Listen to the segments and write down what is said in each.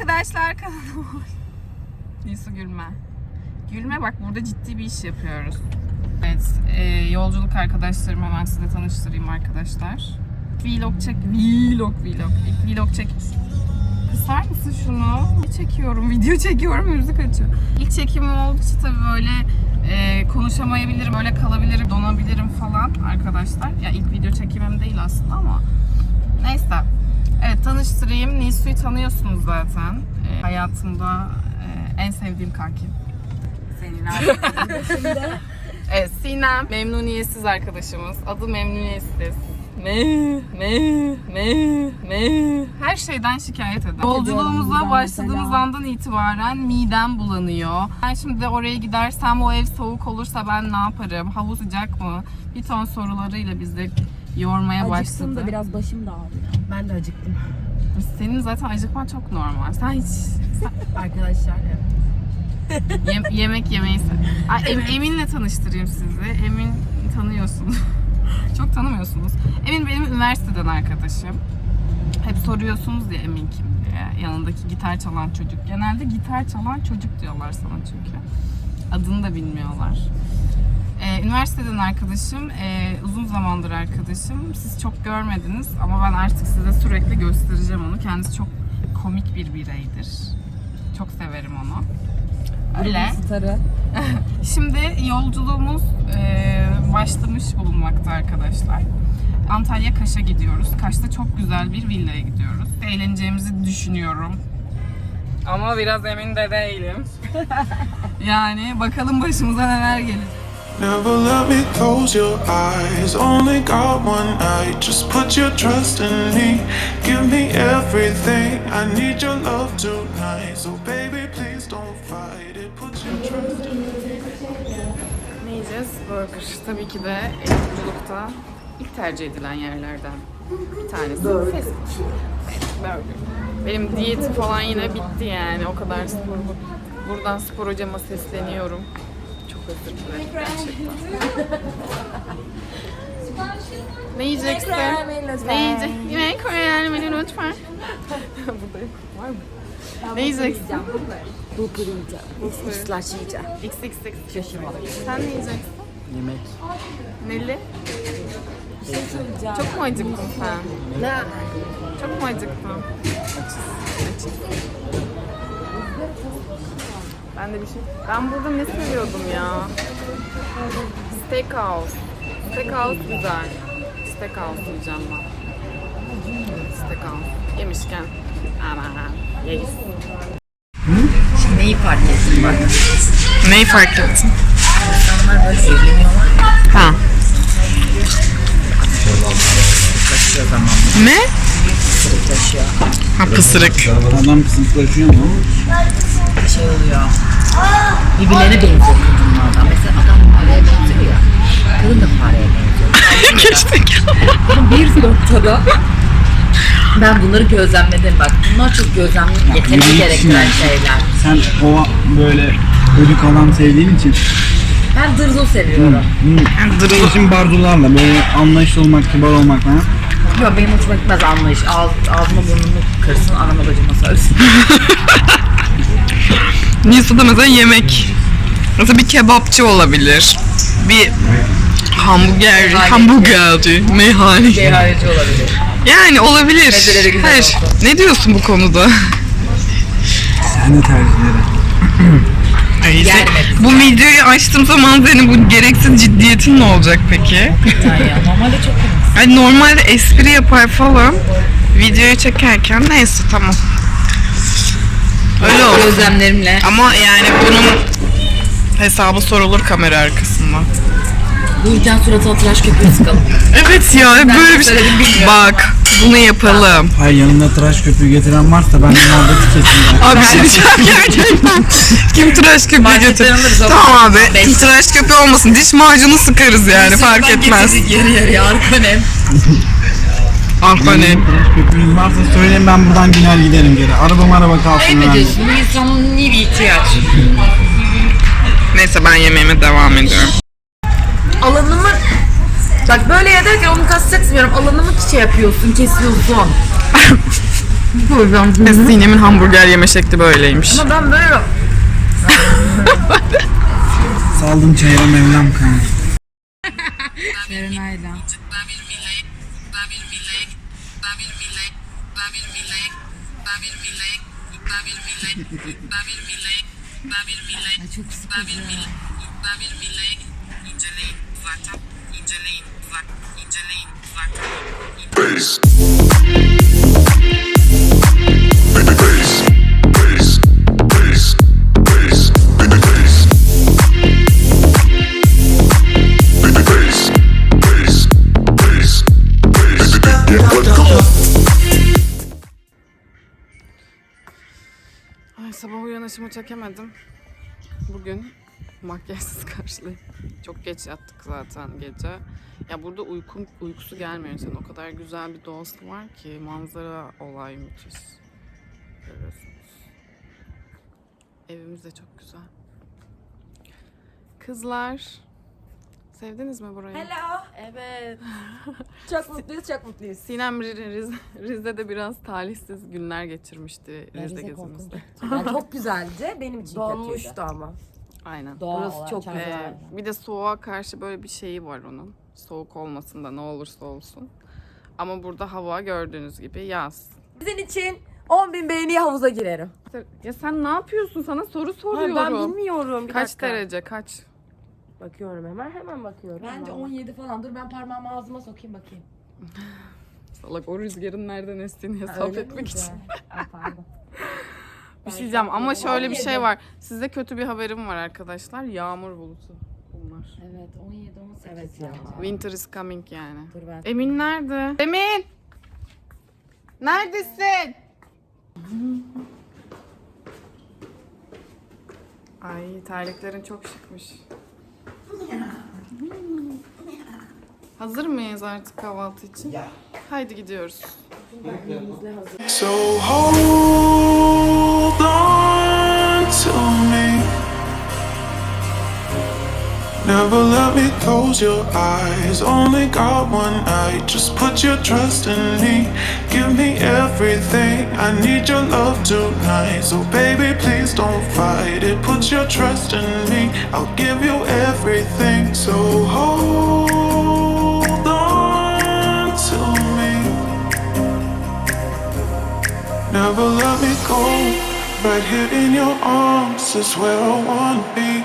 arkadaşlar kanalıma Nisu gülme. Gülme bak burada ciddi bir iş yapıyoruz. Evet, e, yolculuk arkadaşlarım hemen size tanıştırayım arkadaşlar. Vlog çek, vlog vlog. İlk vlog çek. Kısar mısın şunu? Çekiyorum, video çekiyorum, müzik açıyor. İlk çekimim olduğu için tabii böyle e, konuşamayabilirim, böyle kalabilirim, donabilirim falan arkadaşlar. Ya ilk video çekimim değil aslında ama neyse. Evet tanıştırayım. Nisu'yu tanıyorsunuz zaten. E, hayatımda e, en sevdiğim kankim. Senin Evet Sinem memnuniyetsiz arkadaşımız. Adı memnuniyetsiz. Me, me, me, me. Her şeyden şikayet eder. Yolculuğumuza başladığımız andan itibaren midem bulanıyor. Ben şimdi oraya gidersem o ev soğuk olursa ben ne yaparım? Hava sıcak mı? Bir ton sorularıyla bizi yormaya Acıktım başladı. da biraz başım da ağrıyor. Ben de acıktım. Senin zaten acıkman çok normal. Sen hiç Arkadaşlar evet. Yem- yemek yemeyi sev- Ay, Em- Emin'le tanıştırayım sizi. Emin tanıyorsunuz. Çok tanımıyorsunuz. Emin benim üniversiteden arkadaşım. Hep soruyorsunuz ya Emin kim diye. Yanındaki gitar çalan çocuk. Genelde gitar çalan çocuk diyorlar sana çünkü. Adını da bilmiyorlar. Ee, üniversiteden arkadaşım, ee, uzun zamandır arkadaşım. Siz çok görmediniz ama ben artık size sürekli göstereceğim onu. Kendisi çok komik bir bireydir. Çok severim onu. Öyle. Starı. Şimdi yolculuğumuz e, başlamış bulunmakta arkadaşlar. Antalya Kaş'a gidiyoruz. Kaş'ta çok güzel bir villaya gidiyoruz. Eğleneceğimizi düşünüyorum. Ama biraz emin de değilim. yani bakalım başımıza neler gelir. Never let me close your eyes. Only got one night. Just put your trust in me. Give me everything. I need your love tonight. So, baby, please don't fight it. Put your trust in me. Ne? Burger. Tabii ki de yolculukta ilk tercih edilen yerlerden bir tanesi. Burger. Burger. Benim diyetim falan yine bitti yani. O kadar spor. Buradan spor hocama sesleniyorum. Gerçekten. ne yiyeceksin? Ne yiyecek? Yemek koyar menü lütfen. Burada yok. Var mı? Ne yiyeceksin? Bu pirinci. Bu slash yiyeceğim. XXX. Şaşırma. Sen ne yiyeceksin? Yemek. Neli? Bir şey söyleyeceğim. Çok mu acıktın sen? Ne? Çok mu acıktın? Açız. Ben de bir şey... Ben burada ne seviyordum ya? Steakhouse. Steakhouse güzel. Steakhouse yiyeceğim ben. Steakhouse. Yemişken. Aman yeyiz. Neyi fark ettin bak? Neyi fark ettin? İnsanlar böyle evleniyorlar. Ha. Zamanla. Ne? Taşıyor. Ha pısırık. Adam kısıtlaşıyor mu? Birbirlerine benziyor kadınlardan. Mesela adam fareye benziyor ya. Kadın da fareye benziyor. Geçtik. bir noktada ben bunları gözlemledim bak. Bunlar çok gözlem yeteneği gerektiren şeyler. Sen o böyle ölü kalan sevdiğin için Ben dırzo seviyorum. Senin için bardularla böyle anlayışlı olmak, kibar olmak falan. Yok benim hoşuma gitmez anlayış. Ağz, ağzıma burnumu kırsın, anama bacıma söylesin. Nisan'da mesela yemek. Mesela bir kebapçı olabilir. Bir Meyhaneci. hamburgerci, meyhane. Ceyhaneci olabilir. Yani olabilir. Mezeleri güzel Hayır. olsun. Ne diyorsun bu konuda? Kendi tercihleri. Ay, sen- Gelmedi. bu videoyu açtığım zaman senin bu gereksiz ciddiyetin ne olacak peki? Yani ya, normalde çok komik. Yani normalde espri yapar falan. Videoyu çekerken neyse tamam. Öyle oldu. Gözlemlerimle. Ama yani bunun hesabı sorulur kamera arkasında. Burcan suratına tıraş köpüğü sıkalım. Evet ya böyle bir şey. söyledim, bilmiyorum. Bak bunu yapalım. Hayır yanında tıraş köpüğü getiren varsa ben muhabbeti kesin. Abi bir şey diyeceğim gerçekten. Kim tıraş köpüğü Marketten götür? alırız ama. Tamam abi. Beş. Tıraş köpüğü olmasın. Diş macunu sıkarız yani fark etmez. Yarı yarıya arkanem. Ahbane. Tıraş köpüğünüz varsa söyleyin ben buradan biner giderim geri. Araba araba kalsın Ayıp ediyorsun. Bu insanın iyi bir ihtiyaç. Neyse ben yemeğime devam ediyorum. Alanımı Bak böyle ederken onu kastacaksın diyorum. Alanımı şey yapıyorsun, kesiyorsun. Sinem'in hamburger yeme şekli böyleymiş. Ama ben böyle Saldım çayıra Mevlam kanka. Babel Milek, Babel Milek, Babel Milek, Babel Milek, Babel Milek, Babel Milek, Babel Milek, İnceleyin, Vata, İnceleyin, Vata, İnceleyin, Vata. Peace. Uyanışımı çekemedim. Bugün makyajsız karşılayayım. Çok geç yattık zaten gece. Ya burada uykum, uykusu gelmiyor insanın. O kadar güzel bir doğası var ki manzara olay müthiş. Görüyorsunuz. Evimiz de çok güzel. Kızlar, sevdiniz mi burayı? Hello. Evet. çok mutluyuz, çok mutluyuz. Sinem Riz, Rize'de biraz talihsiz günler geçirmişti Rize Rize gezimizde. Yani çok güzeldi. Benim için Donmuştu ama. Aynen. Doğa Burası olarak çok çok Ee, güzel. bir de soğuğa karşı böyle bir şeyi var onun. Soğuk olmasında ne olursa olsun. Ama burada hava gördüğünüz gibi yaz. Sizin için 10 bin beğeniye havuza girerim. Ya sen ne yapıyorsun? Sana soru Ha, soruyorum. ben bilmiyorum. Bir Kaç dakika. derece? Kaç? Bakıyorum hemen hemen bakıyorum. Bence Hemen. 17 falan. Dur ben parmağımı ağzıma sokayım bakayım. Salak o rüzgarın nereden estiğini hesap Öyle etmek için. Ay, pardon. Bir şey diyeceğim ama şöyle bir şey 17. var. Size kötü bir haberim var arkadaşlar. Yağmur bulutu bunlar. Evet 17 18 Evet ya. Winter is coming yani. Dur ben. Emin nerede? Emin! Neredesin? Ay terliklerin çok şıkmış. Hazır mıyız artık kahvaltı için? Haydi gidiyoruz. So hold on to me. Never let me close your eyes. Only got one night. Just put your trust in me. Give me everything. I need your love tonight. So, baby, please don't fight it. Put your trust in me. I'll give you everything. So, hold on to me. Never let me go. Right here in your arms is where I wanna be,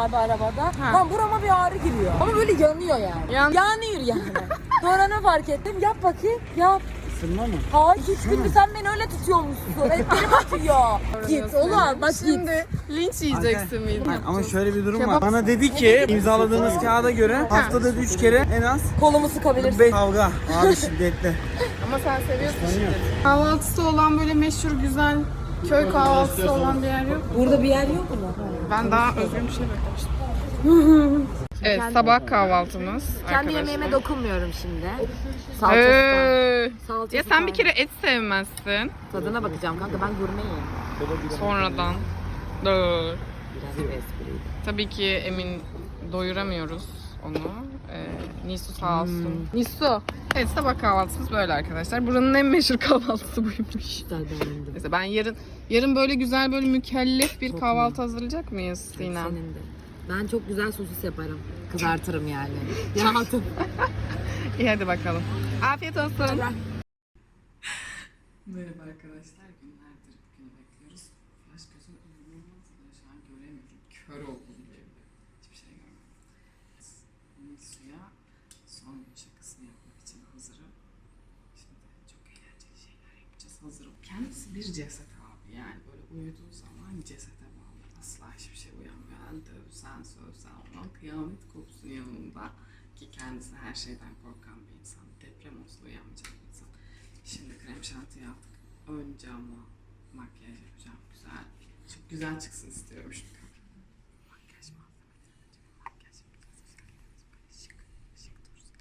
abi arabada. Ha. Lan burama bir ağrı giriyor. Ama böyle yanıyor yani. Yan- Yanıyor yani. Sonra ne fark ettim? Yap bakayım. Yap. Isırma mı? Hayır üç gündür sen beni öyle tutuyormuşsun. Etlerim atıyor. git oğlum bak git. Şimdi linç yiyeceksin miydi? Hayır, ama şöyle bir durum Kebap- var. Bana dedi ki imzaladığınız kağıda göre haftada 3 kere en az Kolumu sıkabilirsin. be- kavga. Abi şiddetli. Ama sen seviyorsun şimdi. Kahvaltısı olan böyle meşhur güzel köy kahvaltısı olan bir yer yok. Burada bir yer yok mu? Ben daha özgür bir şey beklemiştim. evet sabah kahvaltımız Kendi arkadaşlar. yemeğime dokunmuyorum şimdi. Salça Ee, Salça ya sen bir kere et sevmezsin. Tadına bakacağım kanka ben gurmeyim. Sonradan. Dur. Biraz bir espriydi. Tabii ki Emin doyuramıyoruz. onu. Ee, Nisu sağ olsun. Nisu. Evet sabah kahvaltımız böyle arkadaşlar. Buranın en meşhur kahvaltısı buymuş. Güzel beğendim. Neyse ben yarın yarın böyle güzel böyle mükellef bir kahvaltı hazırlayacak mıyız Sinem? Senin de. Ben çok güzel sosis yaparım. Kızartırım yani. Rahatım. İyi hadi bakalım. Afiyet olsun. Merhaba arkadaşlar. Günlerdir bugünü bekliyoruz. Flash gözüm inanılmaz da şu an göremiyorum. Kör oldum diyebilirim. Hiçbir şey görmüyorum. Bunun suya son gün şakasını yapmak için hazırım. Şimdi çok eğlenceli şeyler yapacağız. Hazırım. Kendisi bir ceset abi. Yani böyle uyuduğu zaman cesete bağlı. Asla hiçbir şey uyanmıyor. Yani dövsen sövsen ona kıyamet kopsun yanında. Ki kendisi her şeyden korkan bir insan. Deprem olsa uyanmayacak bir insan. Şimdi krem şanti yaptık. Önce ama makyaj yapacağım. Güzel. Çok güzel çıksın istiyorum şu Makyaj malzemeleri. önce bir Makyaj yapacağız. Güzel. Böyle şık. Şık dursun.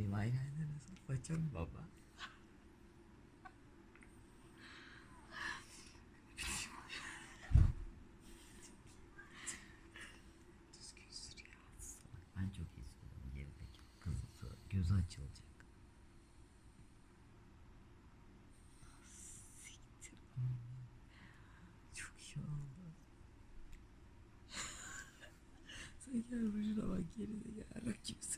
Benim eyeliner nasıl? Paçam baba. Düzgün sür çok iyi. Sen gel rujuna bak yerine gel. Rakipsiniz.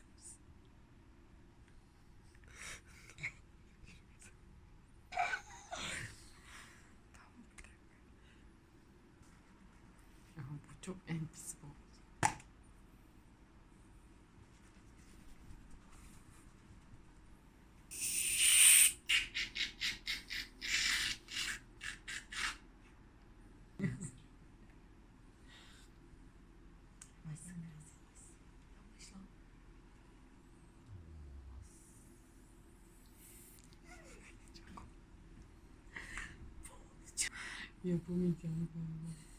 也不勉强，也。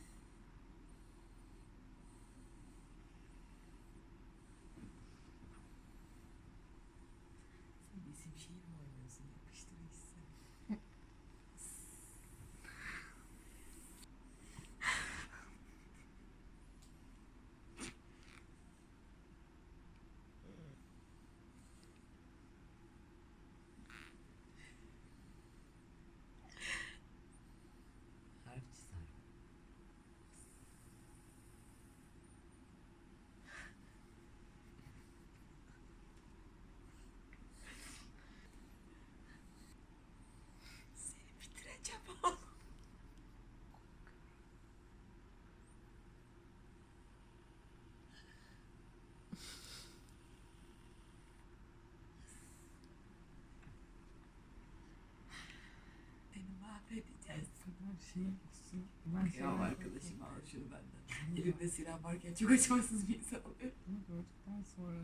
Mahvedeceksin. Şey, ben şey Ya arkadaşım al şunu benden. Elimde silah varken çok acımasız bir insan oluyor. Bunu gördükten sonra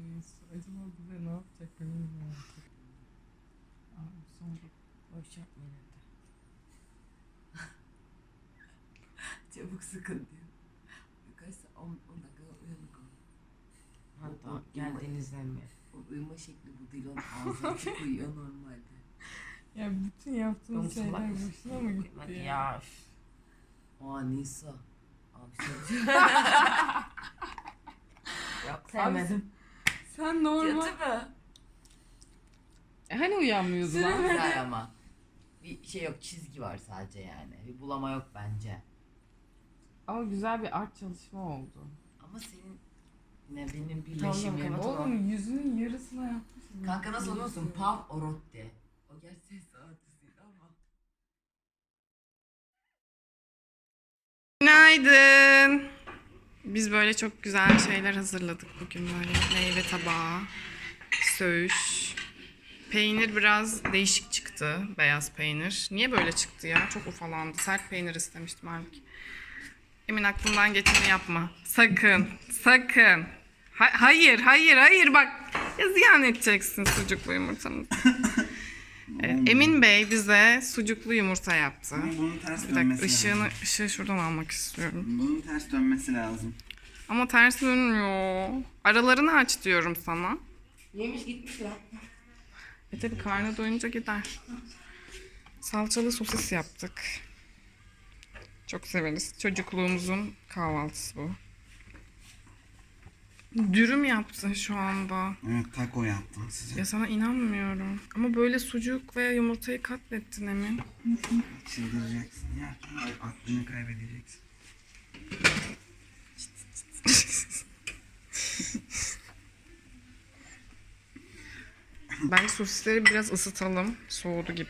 acaba bize ne yapacak bilmiyorum artık. Abi sonra Boş yapma yine de. Çabuk sıkın diyor. Birkaç saat 10 dakika uyanık ol. Hatta geldiğinizden mi? O uyuma şekli bu değil onun ağzı açık uyuyor normalde. Ya bütün yaptığımız Yoksa şeyler bak- boşuna mı gitti Hadi ya? ya. üf. Aa Nisa. Abi Yok sevmedim. Sen normal. Kötü mü? E, hani uyanmıyordu lan? Güzel ama. Bir şey yok çizgi var sadece yani. Bir bulama yok bence. Ama güzel bir art çalışma oldu. Ama senin ne benim birleşimim. Oğlum yüzünün yarısına yapmışsın. Kanka nasıl oluyorsun? Pav O gerçek saatisiyle ama. Günaydın. Biz böyle çok güzel şeyler hazırladık bugün böyle. Meyve tabağı, söğüş. Peynir biraz değişik çıktı. Beyaz peynir. Niye böyle çıktı ya? Çok ufalandı. Sert peynir istemiştim halbuki. Emin aklından geçeni yapma. Sakın. Sakın. Ha- hayır, hayır, hayır bak. Ya ziyan edeceksin sucuklu yumurtanı. Evet, Emin Bey bize sucuklu yumurta yaptı. Ama bunun ters Bir dakika dönmesi ışığını, lazım. ışığı şuradan almak istiyorum. Bunun ters dönmesi lazım. Ama ters dönmüyor. Aralarını aç diyorum sana. Yemiş gitmiş lan. E tabi karnı doyunca gider. Salçalı sosis yaptık. Çok severiz. Çocukluğumuzun kahvaltısı bu. Dürüm yaptın şu anda. Evet taco yaptım size. Ya sana inanmıyorum. Ama böyle sucuk ve yumurtayı katlettin Emin. Çıldıracaksın ya. Aklını kaybedeceksin. Bence sosisleri biraz ısıtalım. Soğudu gibi.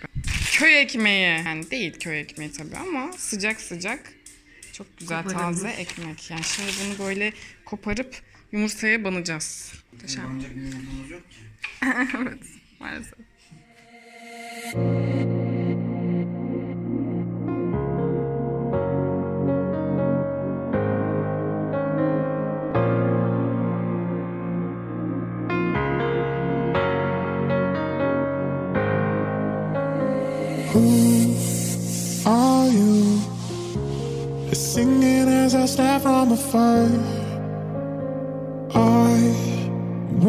Köy ekmeği. Yani değil köy ekmeği tabii ama sıcak sıcak. Çok güzel taze ekmek. Yani şimdi bunu böyle koparıp yumurtaya banacağız. Muhteşem. Kullanacak bir yumurtamız yok ki. evet maalesef. Are you singing as I stand from afar?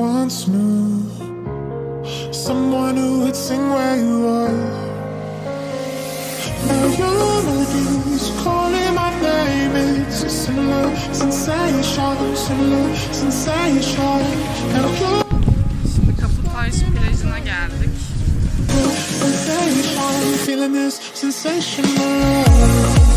Once knew someone who would sing where you are. Now your melodies calling my name. It's a similar sensation, similar sensation. Now your Şimdi Kaputaş plajına geldik. sensation, feeling this sensational.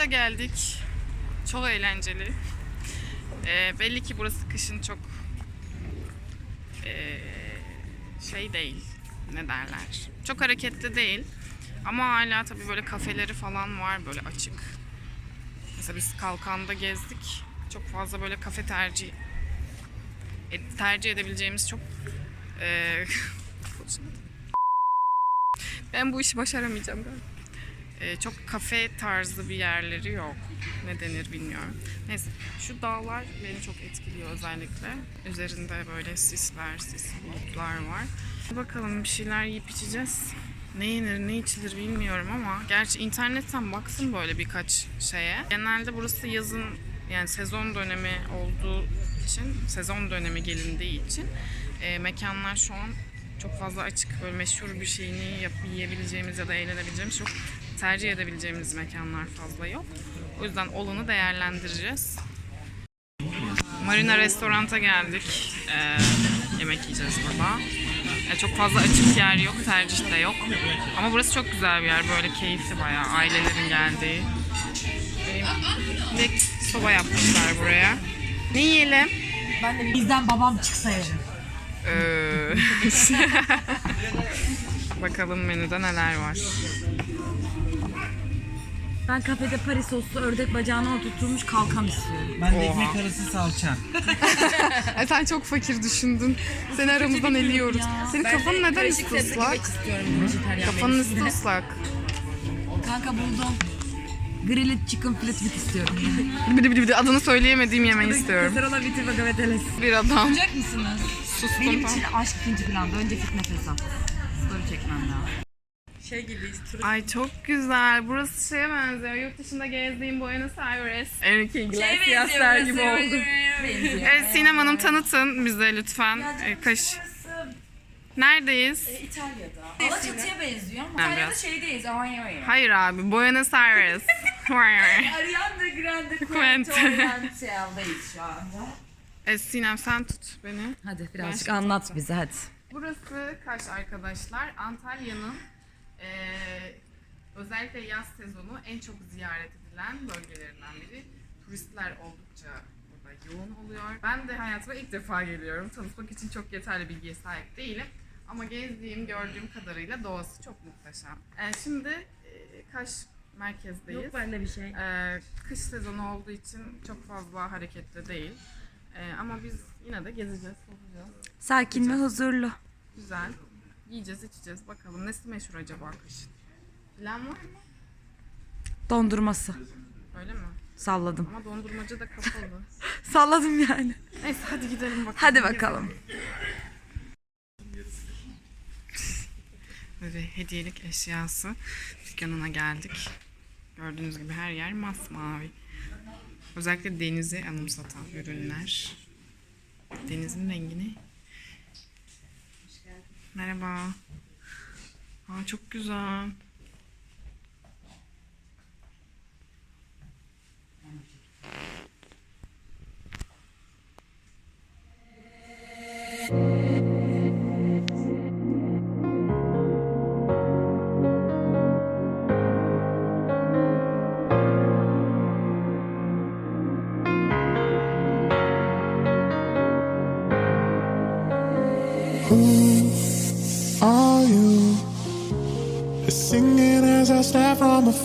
Kaş'a geldik. Çok eğlenceli. Ee, belli ki burası kışın çok ee, şey değil. Ne derler? Çok hareketli değil. Ama hala tabii böyle kafeleri falan var böyle açık. Mesela biz Kalkan'da gezdik. Çok fazla böyle kafe tercih e- tercih edebileceğimiz çok ee, ben bu işi başaramayacağım galiba. Ee, çok kafe tarzı bir yerleri yok. Ne denir bilmiyorum. Neyse şu dağlar beni çok etkiliyor özellikle. Üzerinde böyle sisler, sis bulutlar var. Bakalım bir şeyler yiyip içeceğiz. Ne yenir ne içilir bilmiyorum ama gerçi internetten baksın böyle birkaç şeye. Genelde burası yazın yani sezon dönemi olduğu için, sezon dönemi gelindiği için e, mekanlar şu an çok fazla açık böyle meşhur bir şeyini yap, yiyebileceğimiz ya da eğlenebileceğimiz çok tercih edebileceğimiz mekanlar fazla yok. O yüzden olanı değerlendireceğiz. Marina restoranta geldik. Ee, yemek yiyeceğiz burada. Ya çok fazla açık yer yok, tercih de yok. Ama burası çok güzel bir yer. Böyle keyifli bayağı. Ailelerin geldiği. Benim de soba yapmışlar buraya. Ne yiyelim? Bizden babam çıksa yerim. Ee, Bakalım menüde neler var. Ben kafede Paris soslu ördek bacağına oturtulmuş kalkan istiyorum. Ben de Oha. ekmek arası salça. E sen çok fakir düşündün. Seni aramızdan eliyoruz. Senin kafan neden üstü ıslak? istiyorum vejetaryen Kafanın menüsünde. üstü ıslak. Kanka buldum. Grilled chicken flatbread istiyorum. Bir de bir de- bir de adını söyleyemediğim yemeği istiyorum. Kasarola viti bagateles. Bir adam Olacak mısınız? sustum. Benim için aşk ikinci planda. Önce fitness hesap. Story çekmem lazım. Ay çok güzel. Burası şeye benziyor. Yurt dışında gezdiğim Buenos Aires. Enrique Iglesias'lar gibi oldu. Evet Sinem Hanım tanıtın bize lütfen. Ee, kaş. Neredeyiz? Alaçatı'ya benziyor ama. Ben biraz. şeydeyiz. Alanya Hayır abi Buenos Aires. Ariana Grande Quentin. Oriental'dayız şu anda. e, Sinem sen tut beni. Hadi birazcık şimdi anlat bize hadi. Burası Kaş arkadaşlar. Antalya'nın eee, özellikle yaz sezonu en çok ziyaret edilen bölgelerinden biri. Turistler oldukça burada yoğun oluyor. Ben de hayatıma ilk defa geliyorum. Tanıtmak için çok yeterli bilgiye sahip değilim. Ama gezdiğim, gördüğüm kadarıyla doğası çok muhteşem. Ee, şimdi eee, Kaş merkezdeyiz. Yok bende bir şey. Ee, kış sezonu olduğu için çok fazla hareketli değil. Ee, ama biz yine de gezeceğiz, tozacağız. Sakin ve huzurlu. Güzel. Yiyeceğiz, içeceğiz. Bakalım nesi meşhur acaba kış? Bilen var mı? Dondurması. Öyle mi? Salladım. Ama dondurmacı da kapalı. Salladım yani. Neyse hadi gidelim bakalım. Hadi bakalım. Böyle hediyelik eşyası dükkanına geldik. Gördüğünüz gibi her yer masmavi. Özellikle denizi anımsatan ürünler. Denizin rengini. Merhaba. Aa, çok güzel.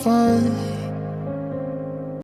Are